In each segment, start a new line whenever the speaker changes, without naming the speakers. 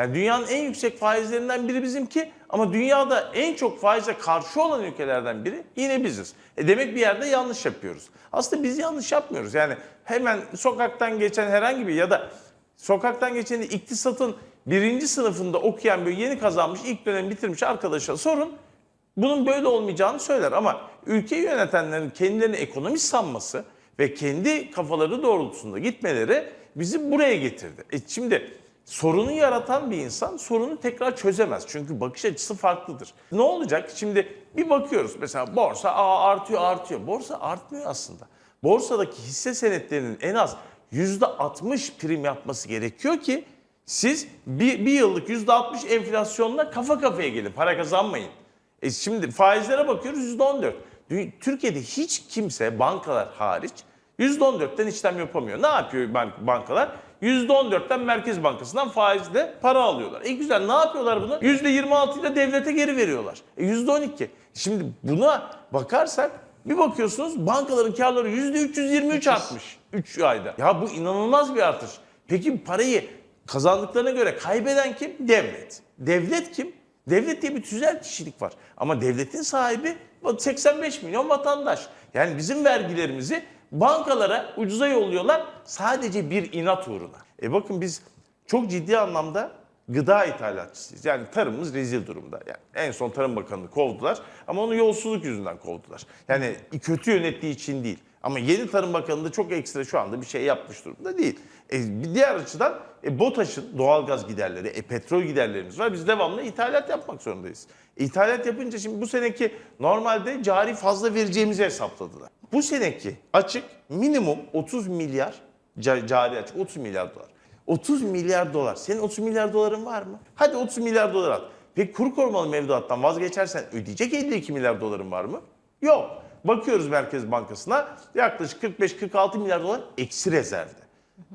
Yani dünyanın en yüksek faizlerinden biri bizimki ama dünyada en çok faize karşı olan ülkelerden biri yine biziz. E demek bir yerde yanlış yapıyoruz. Aslında biz yanlış yapmıyoruz. Yani hemen sokaktan geçen herhangi bir ya da sokaktan geçen iktisatın birinci sınıfında okuyan bir yeni kazanmış ilk dönem bitirmiş arkadaşa sorun bunun böyle olmayacağını söyler ama ülkeyi yönetenlerin kendilerini ekonomist sanması ve kendi kafaları doğrultusunda gitmeleri bizi buraya getirdi. E şimdi sorunu yaratan bir insan sorunu tekrar çözemez. Çünkü bakış açısı farklıdır. Ne olacak? Şimdi bir bakıyoruz mesela borsa aa, artıyor artıyor. Borsa artmıyor aslında. Borsadaki hisse senetlerinin en az %60 prim yapması gerekiyor ki siz bir, bir yıllık %60 enflasyonla kafa kafaya gelin. Para kazanmayın. E şimdi faizlere bakıyoruz %14. Dü- Türkiye'de hiç kimse bankalar hariç %14'ten işlem yapamıyor. Ne yapıyor bank- bankalar? %14'ten Merkez Bankası'ndan faizle para alıyorlar. E güzel ne yapıyorlar bunu? %26 ile devlete geri veriyorlar. E %12. Şimdi buna bakarsak bir bakıyorsunuz bankaların karları %323 artmış 3 ayda. Ya bu inanılmaz bir artış. Peki parayı kazandıklarına göre kaybeden kim? Devlet. Devlet kim? Devlet diye bir tüzel kişilik var. Ama devletin sahibi 85 milyon vatandaş. Yani bizim vergilerimizi bankalara ucuza yolluyorlar sadece bir inat uğruna. E bakın biz çok ciddi anlamda gıda ithalatçısıyız. Yani tarımımız rezil durumda. Yani en son Tarım Bakanı'nı kovdular ama onu yolsuzluk yüzünden kovdular. Yani kötü yönettiği için değil. Ama yeni Tarım Bakanı da çok ekstra şu anda bir şey yapmış durumda değil. E, bir diğer açıdan e, BOTAŞ'ın doğalgaz giderleri, e, petrol giderlerimiz var. Biz devamlı ithalat yapmak zorundayız. İthalat yapınca şimdi bu seneki normalde cari fazla vereceğimizi hesapladılar. Bu seneki açık minimum 30 milyar ca- cari açık 30 milyar dolar. 30 milyar dolar. Senin 30 milyar doların var mı? Hadi 30 milyar dolar at. Peki kuru korumalı mevduattan vazgeçersen ödeyecek 52 milyar doların var mı? Yok. Bakıyoruz Merkez Bankası'na yaklaşık 45-46 milyar dolar eksi rezervde.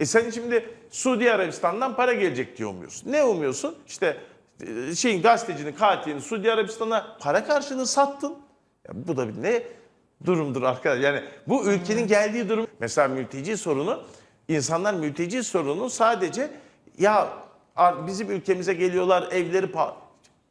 E sen şimdi Suudi Arabistan'dan para gelecek diye umuyorsun. Ne umuyorsun? İşte e, şeyin gazetecinin katilini Suudi Arabistan'a para karşılığı sattın. Ya bu da bir ne durumdur arkadaş. Yani bu ülkenin geldiği durum. Mesela mülteci sorunu, insanlar mülteci sorunu sadece ya bizim ülkemize geliyorlar evleri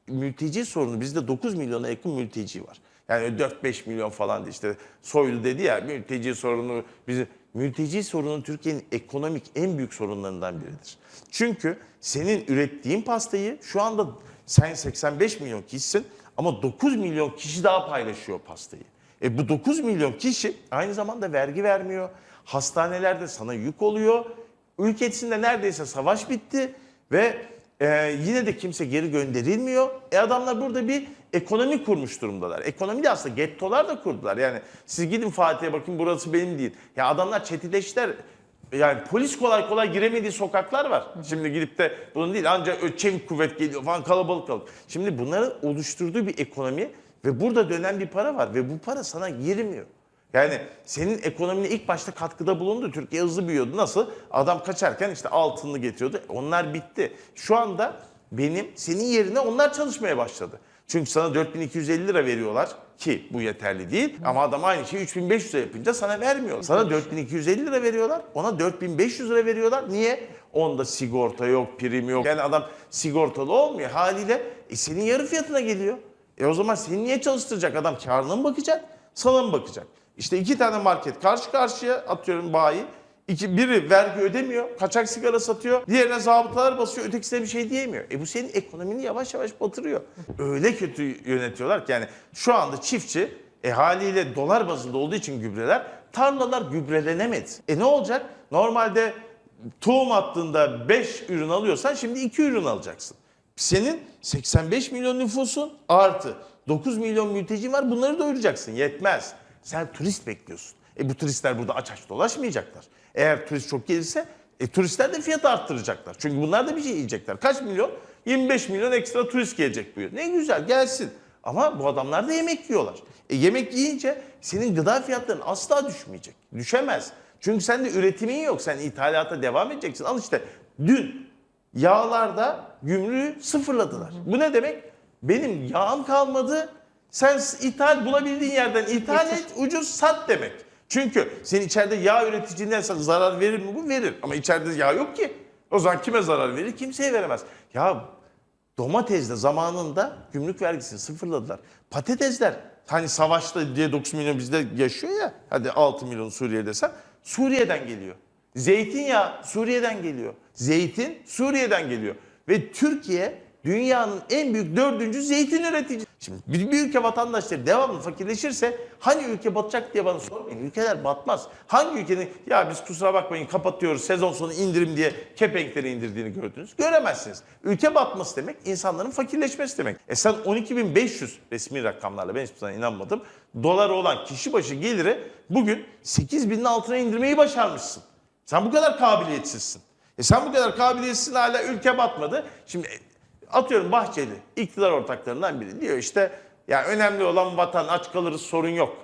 mülteci sorunu bizde 9 milyona yakın mülteci var. Yani 4-5 milyon falan işte Soylu dedi ya mülteci sorunu bizim mülteci sorunu Türkiye'nin ekonomik en büyük sorunlarından biridir. Çünkü senin ürettiğin pastayı şu anda sen 85 milyon kişisin ama 9 milyon kişi daha paylaşıyor pastayı. E bu 9 milyon kişi aynı zamanda vergi vermiyor. Hastanelerde sana yük oluyor. Ülkesinde neredeyse savaş bitti ve ee, yine de kimse geri gönderilmiyor. E adamlar burada bir ekonomi kurmuş durumdalar. Ekonomi de aslında gettolar da kurdular. Yani siz gidin Fatih'e bakın burası benim değil. Ya adamlar çetileştiler. Yani polis kolay kolay giremediği sokaklar var. Şimdi gidip de bunun değil ancak çevik kuvvet geliyor falan kalabalık kalabalık. Şimdi bunların oluşturduğu bir ekonomi ve burada dönen bir para var ve bu para sana girmiyor. Yani senin ekonomine ilk başta katkıda bulundu. Türkiye hızlı büyüyordu. Nasıl? Adam kaçarken işte altınını getiriyordu. Onlar bitti. Şu anda benim senin yerine onlar çalışmaya başladı. Çünkü sana 4250 lira veriyorlar ki bu yeterli değil. Ama adam aynı şeyi 3500 lira yapınca sana vermiyor. Sana 4250 lira veriyorlar. Ona 4500 lira veriyorlar. Niye? Onda sigorta yok, prim yok. Yani adam sigortalı olmuyor. Haliyle e, senin yarı fiyatına geliyor. E o zaman seni niye çalıştıracak? Adam karnına mı bakacak, sana mı bakacak? İşte iki tane market karşı karşıya atıyorum bayi. İki, biri vergi ödemiyor, kaçak sigara satıyor. Diğerine zabıtalar basıyor, ötekisine bir şey diyemiyor. E bu senin ekonomini yavaş yavaş batırıyor. Öyle kötü yönetiyorlar ki yani şu anda çiftçi e haliyle dolar bazında olduğu için gübreler tarlalar gübrelenemedi. E ne olacak? Normalde tohum attığında 5 ürün alıyorsan şimdi 2 ürün alacaksın. Senin 85 milyon nüfusun artı 9 milyon mülteci var bunları doyuracaksın yetmez. Sen turist bekliyorsun. E bu turistler burada aç aç dolaşmayacaklar. Eğer turist çok gelirse e, turistler de fiyatı arttıracaklar. Çünkü bunlar da bir şey yiyecekler. Kaç milyon? 25 milyon ekstra turist gelecek bu yıl. Ne güzel gelsin. Ama bu adamlar da yemek yiyorlar. E yemek yiyince senin gıda fiyatların asla düşmeyecek. Düşemez. Çünkü sende üretimin yok. Sen ithalata devam edeceksin. Al işte dün yağlarda gümrüğü sıfırladılar. Bu ne demek? Benim yağım kalmadı. Sen ithal bulabildiğin yerden ithal et, ucuz sat demek. Çünkü sen içeride yağ üreticiliğinden sana zarar verir mi bu? Verir. Ama içeride yağ yok ki. O zaman kime zarar verir? Kimseye veremez. Ya domatesde zamanında gümrük vergisini sıfırladılar. Patatesler hani savaşta diye 9 milyon bizde yaşıyor ya. Hadi 6 milyon Suriye desem. Suriye'den geliyor. Zeytinyağı Suriye'den geliyor. Zeytin Suriye'den geliyor. Ve Türkiye dünyanın en büyük dördüncü zeytin üretici. Şimdi bir, bir ülke vatandaşları devamlı fakirleşirse hangi ülke batacak diye bana sormayın. Ülkeler batmaz. Hangi ülkenin ya biz kusura bakmayın kapatıyoruz sezon sonu indirim diye kepenkleri indirdiğini gördünüz? Göremezsiniz. Ülke batması demek insanların fakirleşmesi demek. E sen 12.500 resmi rakamlarla ben hiçbir zaman inanmadım. Doları olan kişi başı geliri bugün 8.000'in altına indirmeyi başarmışsın. Sen bu kadar kabiliyetsizsin. E sen bu kadar kabiliyetsizsin hala ülke batmadı. Şimdi atıyorum Bahçeli iktidar ortaklarından biri diyor işte ya önemli olan vatan aç kalırız sorun yok.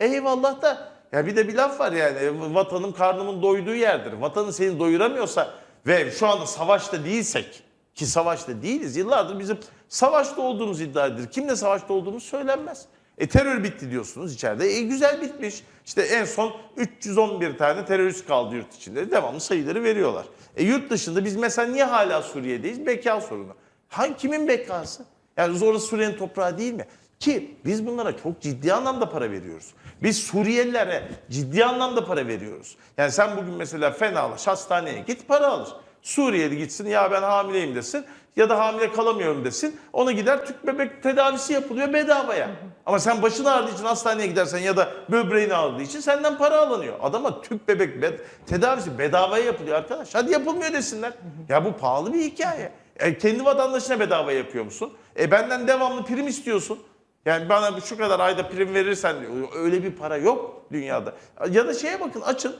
Eyvallah da ya bir de bir laf var yani e, vatanım karnımın doyduğu yerdir. Vatanı seni doyuramıyorsa ve şu anda savaşta değilsek ki savaşta değiliz yıllardır bizim savaşta olduğumuz iddia edilir. Kimle savaşta olduğumuz söylenmez. E terör bitti diyorsunuz içeride. E güzel bitmiş. İşte en son 311 tane terörist kaldı yurt içinde. Devamlı sayıları veriyorlar. E yurt dışında biz mesela niye hala Suriye'deyiz? Beka sorunu. Hangi kimin bekası? Yani orası Suriye'nin toprağı değil mi? Ki biz bunlara çok ciddi anlamda para veriyoruz. Biz Suriyelilere ciddi anlamda para veriyoruz. Yani sen bugün mesela fenalaş hastaneye git para alır. Suriyeli gitsin ya ben hamileyim desin ya da hamile kalamıyorum desin. Ona gider tüp bebek tedavisi yapılıyor bedavaya. Ama sen başın ağrıdığı için hastaneye gidersen ya da böbreğin ağrıdığı için senden para alınıyor. Adama tüp bebek bed- tedavisi bedavaya yapılıyor arkadaş. Hadi yapılmıyor desinler. Ya bu pahalı bir hikaye. E, kendi vatandaşına bedava yapıyor musun? E benden devamlı prim istiyorsun. Yani bana şu kadar ayda prim verirsen öyle bir para yok dünyada. Ya da şeye bakın açın.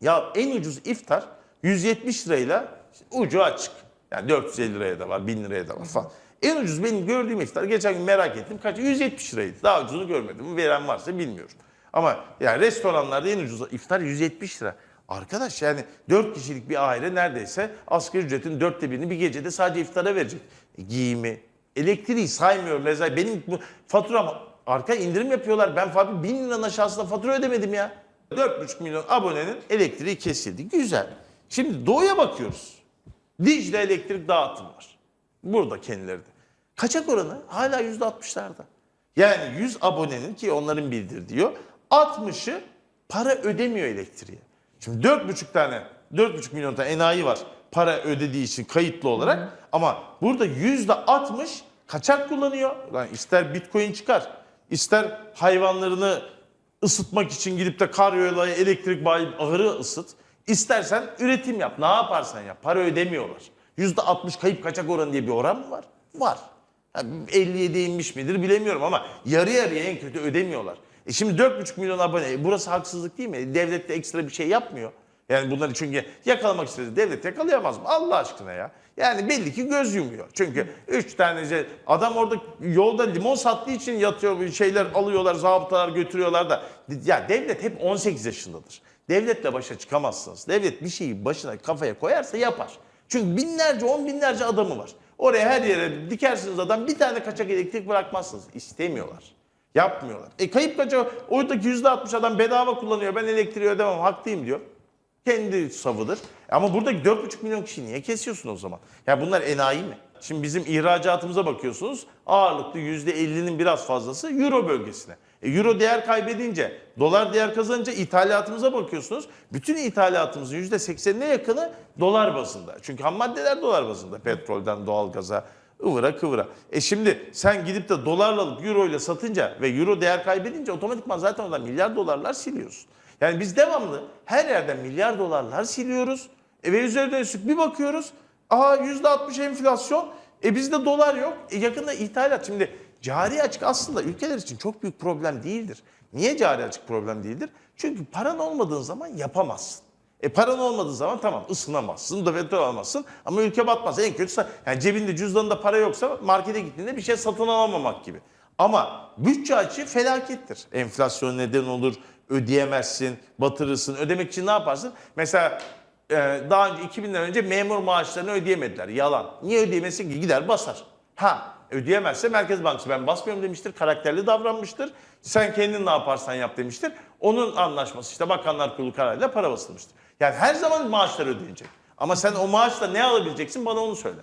Ya en ucuz iftar 170 lirayla ucu açık. Yani 450 liraya da var, 1000 liraya da var falan. En ucuz benim gördüğüm iftar geçen gün merak ettim kaç 170 liraydı. Daha ucuzunu görmedim. Veren varsa bilmiyorum. Ama yani restoranlarda en ucuz iftar 170 lira. Arkadaş yani 4 kişilik bir aile neredeyse asgari ücretin dörtte birini bir gecede sadece iftara verecek. E, giyimi, elektriği saymıyorum. Mesela benim bu faturam arka indirim yapıyorlar. Ben fabrika 1000 liranın aşağısında fatura ödemedim ya. 4,5 milyon abonenin elektriği kesildi. Güzel. Şimdi doğuya bakıyoruz. Dicle elektrik dağıtım var. Burada kendileri de. Kaçak oranı hala %60'larda. Yani 100 abonenin ki onların bildir diyor. 60'ı para ödemiyor elektriğe. Şimdi 4,5 tane 4,5 milyon tane enayi var para ödediği için kayıtlı olarak. Ama burada %60 kaçak kullanıyor. Lan ister bitcoin çıkar, ister hayvanlarını ısıtmak için gidip de karyoyla elektrik bağlayıp ahırı ısıt. İstersen üretim yap. Ne yaparsan yap. Para ödemiyorlar. %60 kayıp kaçak oranı diye bir oran mı var? Var. Ha, 57'ye inmiş midir bilemiyorum ama yarı yarıya en kötü ödemiyorlar. E şimdi 4,5 milyon abone. E burası haksızlık değil mi? Devlet de ekstra bir şey yapmıyor. Yani bunları çünkü yakalamak istedi. Devlet yakalayamaz mı? Allah aşkına ya. Yani belli ki göz yumuyor. Çünkü 3 tane ce- adam orada yolda limon sattığı için yatıyor şeyler alıyorlar, zabıtalar götürüyorlar da. Ya devlet hep 18 yaşındadır. Devletle başa çıkamazsınız. Devlet bir şeyi başına kafaya koyarsa yapar. Çünkü binlerce, on binlerce adamı var. Oraya her yere dikersiniz adam bir tane kaçak elektrik bırakmazsınız. İstemiyorlar. Yapmıyorlar. E kayıp kaçak oradaki %60 adam bedava kullanıyor. Ben elektriği ödemem haklıyım diyor. Kendi savıdır. Ama buradaki 4,5 milyon kişi niye kesiyorsun o zaman? Ya bunlar enayi mi? Şimdi bizim ihracatımıza bakıyorsunuz. Ağırlıklı %50'nin biraz fazlası Euro bölgesine. E, Euro değer kaybedince, dolar değer kazanınca ithalatımıza bakıyorsunuz. Bütün ithalatımızın %80'ine yakını dolar bazında. Çünkü ham maddeler dolar bazında. Petrolden doğalgaza, ıvıra kıvıra. E şimdi sen gidip de dolarla alıp euro ile satınca ve euro değer kaybedince otomatikman zaten oradan milyar dolarlar siliyorsun. Yani biz devamlı her yerden milyar dolarlar siliyoruz. E ve üzerine üstlük bir bakıyoruz. Aha %60 enflasyon. E bizde dolar yok. E yakında ithalat. Şimdi cari açık aslında ülkeler için çok büyük problem değildir. Niye cari açık problem değildir? Çünkü paran olmadığın zaman yapamazsın. E paran olmadığı zaman tamam ısınamazsın, da petrol alamazsın ama ülke batmaz. En kötüsü yani cebinde cüzdanında para yoksa markete gittiğinde bir şey satın alamamak gibi. Ama bütçe açığı felakettir. Enflasyon neden olur, ödeyemezsin, batırırsın. Ödemek için ne yaparsın? Mesela e, daha önce 2000'den önce memur maaşlarını ödeyemediler. Yalan. Niye ödeyemesin ki? Gider basar. Ha ödeyemezse Merkez Bankası ben basmıyorum demiştir. Karakterli davranmıştır. Sen kendin ne yaparsan yap demiştir. Onun anlaşması işte Bakanlar Kurulu kararıyla para basılmıştır. Yani her zaman maaşlar ödenecek. Ama sen o maaşla ne alabileceksin bana onu söyle.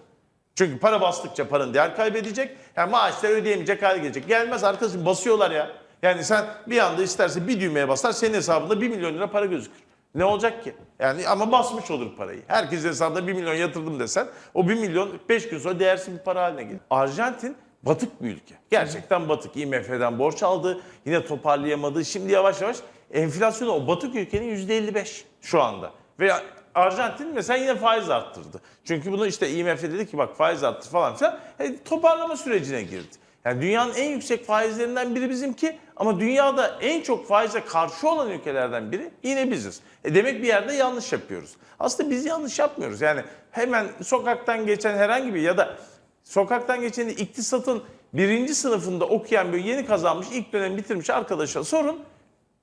Çünkü para bastıkça paranın değer kaybedecek. Yani maaşları ödeyemeyecek hale gelecek. Gelmez arkadaşım basıyorlar ya. Yani sen bir anda isterse bir düğmeye basar senin hesabında 1 milyon lira para gözükür. Ne olacak ki? Yani ama basmış olur parayı. Herkesin hesabında 1 milyon yatırdım desen o 1 milyon 5 gün sonra değersiz bir para haline gelir. Arjantin batık bir ülke. Gerçekten batık. IMF'den borç aldı. Yine toparlayamadı. Şimdi yavaş yavaş enflasyonu o batık ülkenin %55 şu anda. Ve Arjantin mesela yine faiz arttırdı. Çünkü bunu işte IMF dedi ki bak faiz arttır falan filan. E, toparlama sürecine girdi. Yani dünyanın en yüksek faizlerinden biri bizimki ama dünyada en çok faize karşı olan ülkelerden biri yine biziz. E demek bir yerde yanlış yapıyoruz. Aslında biz yanlış yapmıyoruz. Yani hemen sokaktan geçen herhangi bir ya da sokaktan geçen iktisatın birinci sınıfında okuyan bir yeni kazanmış ilk dönem bitirmiş arkadaşa sorun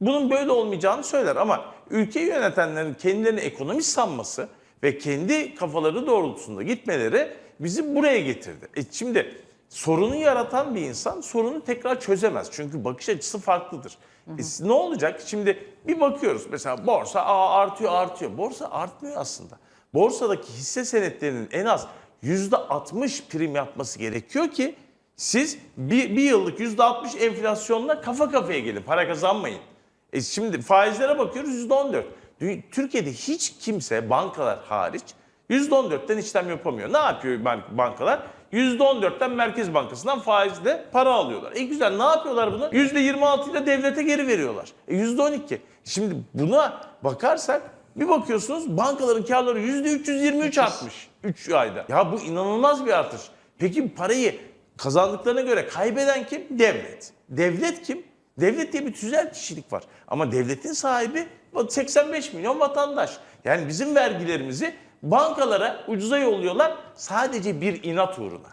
bunun böyle olmayacağını söyler ama ülkeyi yönetenlerin kendilerini ekonomist sanması ve kendi kafaları doğrultusunda gitmeleri bizi buraya getirdi. E şimdi sorunu yaratan bir insan sorunu tekrar çözemez. Çünkü bakış açısı farklıdır. E ne olacak? Şimdi bir bakıyoruz mesela borsa aa, artıyor artıyor. Borsa artmıyor aslında. Borsadaki hisse senetlerinin en az %60 prim yapması gerekiyor ki siz bir, bir yıllık %60 enflasyonla kafa kafaya gelin. Para kazanmayın. E şimdi faizlere bakıyoruz %14. Dü- Türkiye'de hiç kimse bankalar hariç %14'ten işlem yapamıyor. Ne yapıyor ban- bankalar? %14'ten Merkez Bankası'ndan faizle para alıyorlar. E güzel ne yapıyorlar bunu? %26 ile devlete geri veriyorlar. E %12. Şimdi buna bakarsak bir bakıyorsunuz bankaların karları %323 artmış 3 ayda. Ya bu inanılmaz bir artış. Peki parayı kazandıklarına göre kaybeden kim? Devlet. Devlet kim? Devlet diye bir tüzel kişilik var. Ama devletin sahibi 85 milyon vatandaş. Yani bizim vergilerimizi bankalara ucuza yolluyorlar sadece bir inat uğruna.